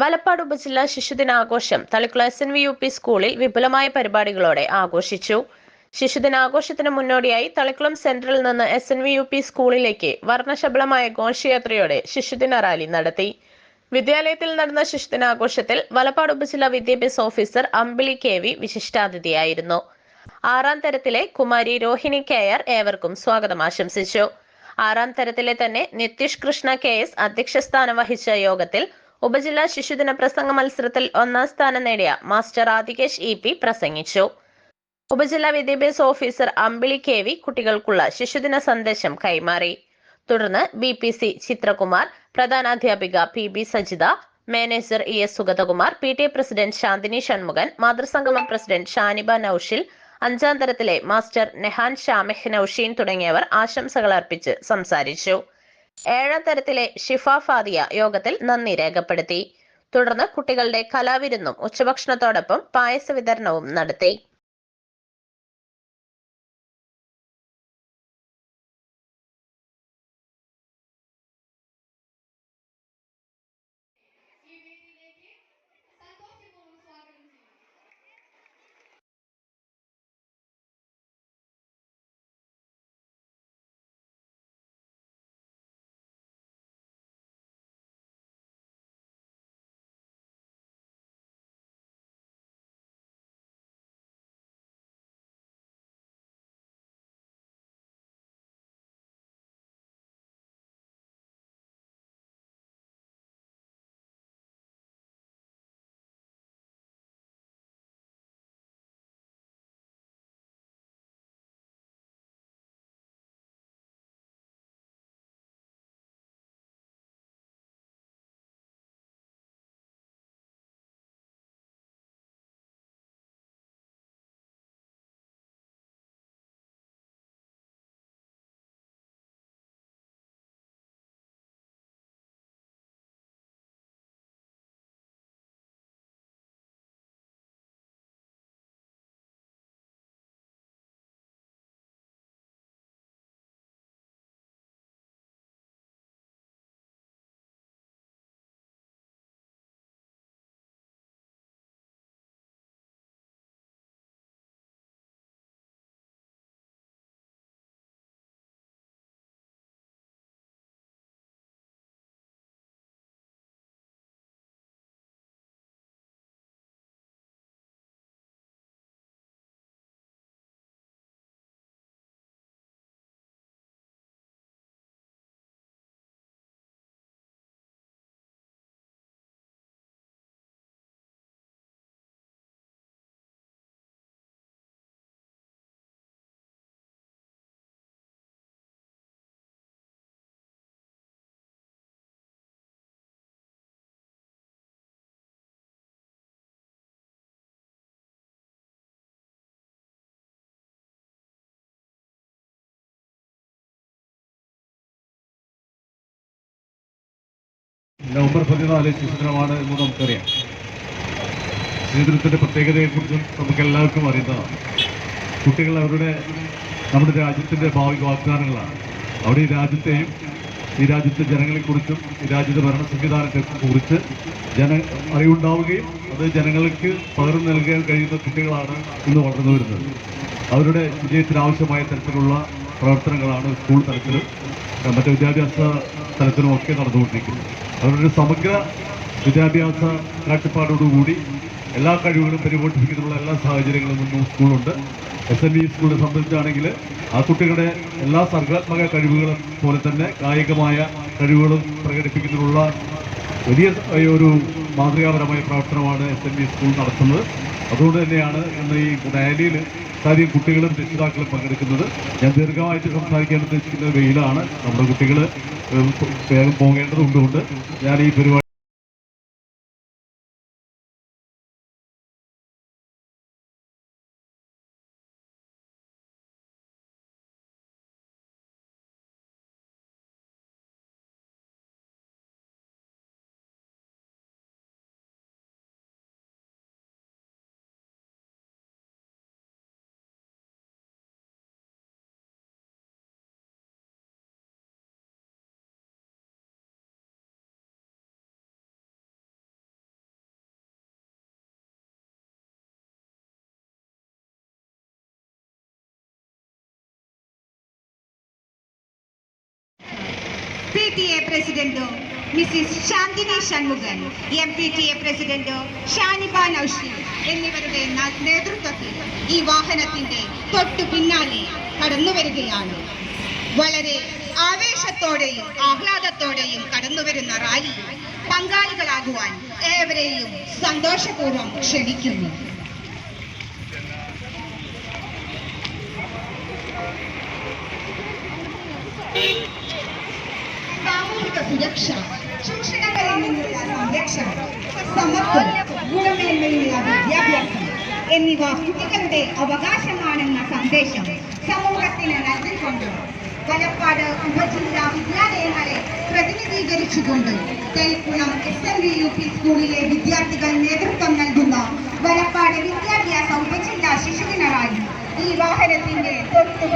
വലപ്പാട് ഉപജില്ലാ ശിശുദിനാഘോഷം തളിക്കുള S N V U P സ്കൂളിൽ വിപുലമായ പരിപാടികളോടെ ആഘോഷിച്ചു. ശിശുദിനാഘോഷത്തിന് മുന്നോടിയായി തളിക്കുളം സെന്ററിൽ നിന്ന് S N V U P സ്കൂളിലേക്ക് വർണശബളമായ ഘോഷയാത്രയോടെ ശിശുദിന റാലി നടത്തി. വിദ്യാലയത്തിൽ നടന്ന ശിശുദിനാഘോഷത്തിൽ വലപ്പാട് ഉപജില്ലാ വിദ്യാഭ്യാസ ഓഫീസർ അമ്പിളി കെ വി വിശിഷ്ടാതിഥിയായിരുന്നു. ആറാം തരത്തിലെ കുമാരി രോഹിണി കെയർ ഏവർക്കും സ്വാഗതം ആശംസിച്ചു. ആറാം തരത്തിലെ തന്നെ നിതീഷ് കൃഷ്ണ കെ എസ് അധ്യക്ഷസ്ഥാനം വഹിച്ച യോഗത്തിൽ ഉപജില്ലാ ശിശുദിന പ്രസംഗ മത്സരത്തിൽ ഒന്നാം സ്ഥാനം നേടിയ മാസ്റ്റർ ആദികേഷ് ഇ പി പ്രസംഗിച്ചു. ഉപജില്ലാ വിദ്യാഭ്യാസ ഓഫീസർ അമ്പിളി കെ വി കുട്ടികൾക്കുള്ള ശിശുദിന സന്ദേശം കൈമാറി. തുടർന്ന് B P C Chithrakumar പ്രധാനാധ്യാപിക P B Sajitha manager E S Sugathakumar P T A president Santhini Shanmukhan മാതൃസംഗമം president Shaniba Naushil അഞ്ചാം തരത്തിലെ മാസ്റ്റർ നെഹാൻ ഷാമെഹ് നൌഷീൻ തുടങ്ങിയവർ ആശംസകൾ അർപ്പിച്ച് സംസാരിച്ചു. ഏഴാം തരത്തിലെ ഷിഫ ഫാദിയ യോഗത്തിൽ നന്ദി രേഖപ്പെടുത്തി. തുടർന്ന് കുട്ടികളുടെ കലാവിരുന്നും ഉച്ചഭക്ഷണത്തോടൊപ്പം പായസ വിതരണവും നടത്തി. നവംബർ പതിനാല് ശിശുദിനമാണ് എന്ന് നമുക്കറിയാം. ശിശുദിനത്തിന്റെ പ്രത്യേകതയെക്കുറിച്ചും നമുക്ക് എല്ലാവർക്കും അറിയുന്നതാണ് കുട്ടികൾ അവരുടെ നമ്മുടെ രാജ്യത്തിന്റെ ഭാവി വാഗ്ദാനങ്ങളാണ്. അവിടെ ഈ രാജ്യത്തെയും ഈ രാജ്യത്തെ ജനങ്ങളെക്കുറിച്ചും ഈ രാജ്യത്തെ ഭരണ സംവിധാനത്തെ കുറിച്ച് ജന അറിവുണ്ടാവുകയും അത് ജനങ്ങൾക്ക് പകർന്നു നൽകാൻ കഴിയുന്ന കുട്ടികളാണ് ഇന്ന് വളർന്നു വരുന്നത്. അവരുടെ വിജയത്തിനാവശ്യമായ തരത്തിലുള്ള പ്രവർത്തനങ്ങളാണ് സ്കൂൾ തലത്തിലും മറ്റു വിദ്യാഭ്യാസ തലത്തിലും ഒക്കെ നടന്നുകൊണ്ടിരിക്കുന്നത്. അവരുടെ സമഗ്ര വിദ്യാഭ്യാസ കാഴ്ചപ്പാടോടുകൂടി എല്ലാ കഴിവുകളും പരിപോഷിപ്പിക്കുന്നതിനുള്ള എല്ലാ സാഹചര്യങ്ങളും ഇന്നും സ്കൂളുണ്ട്. എസ് എൻ ഇ സ്കൂളിനെ സംബന്ധിച്ചാണെങ്കിൽ ആ കുട്ടികളുടെ എല്ലാ സർഗാത്മക കഴിവുകളും പോലെ തന്നെ കായികമായ കഴിവുകളും പ്രകടിപ്പിക്കുന്നതിനുള്ള വലിയ ഒരു മാതൃകാപരമായ പ്രവർത്തനമാണ് എസ് എൻ ബി സ്കൂൾ നടത്തുന്നത്. അതുകൊണ്ട് തന്നെയാണ് ഇന്ന് ഈ റാലിയിൽ കാര്യം കുട്ടികളും രക്ഷിതാക്കളും പങ്കെടുക്കുന്നത്. ഞാൻ ദീർഘമായിട്ട് സംസാരിക്കാൻ ഉദ്ദേശിക്കുന്ന വെയിലാണ്. നമ്മുടെ കുട്ടികൾ വേഗം പോകേണ്ടതുകൊണ്ട് ഞാൻ ഈ പരിപാടി T A president Mrs Santhini Shanmukhan M P T A president Shaniba Naushi എന്നിവരുടെ നേതൃത്വത്തിൽ ഈ വാഹനത്തിന്റെ തൊട്ടു പിന്നാലെ കടന്നു വരികയാണ്. വളരെ ആവേശത്തോടെയും ആഹ്ലാദത്തോടെയും കടന്നുവരുന്ന റാലി പങ്കാളികളാകുവാൻ ഏവരെയും സന്തോഷപൂർവം ക്ഷണിക്കുന്നു. സാമൂഹിക സുരക്ഷ. ചൂഷണങ്ങളിൽ നിന്നുള്ള സംരക്ഷണം സമത്വം ഗുണമേന്മയുള്ള വിദ്യാഭ്യാസം. എന്നിവ കുട്ടികളുടെ അവകാശമാണെന്ന സന്ദേശം സമൂഹത്തിന് നൽകിക്കൊണ്ട് വലപ്പാട് ഉപജില്ലാ വിദ്യാലയങ്ങളെ പ്രതിനിധീകരിച്ചുകൊണ്ട് Thelkulam S M V U P സ്കൂളിലെ വിദ്യാർത്ഥികൾ നേതൃത്വം നൽകുന്ന വലപ്പാട് വിദ്യാഭ്യാസ ഉപജില്ലാ ശിശുദിന റാലി ഈ വാഹനത്തിന്റെ തൊട്ടു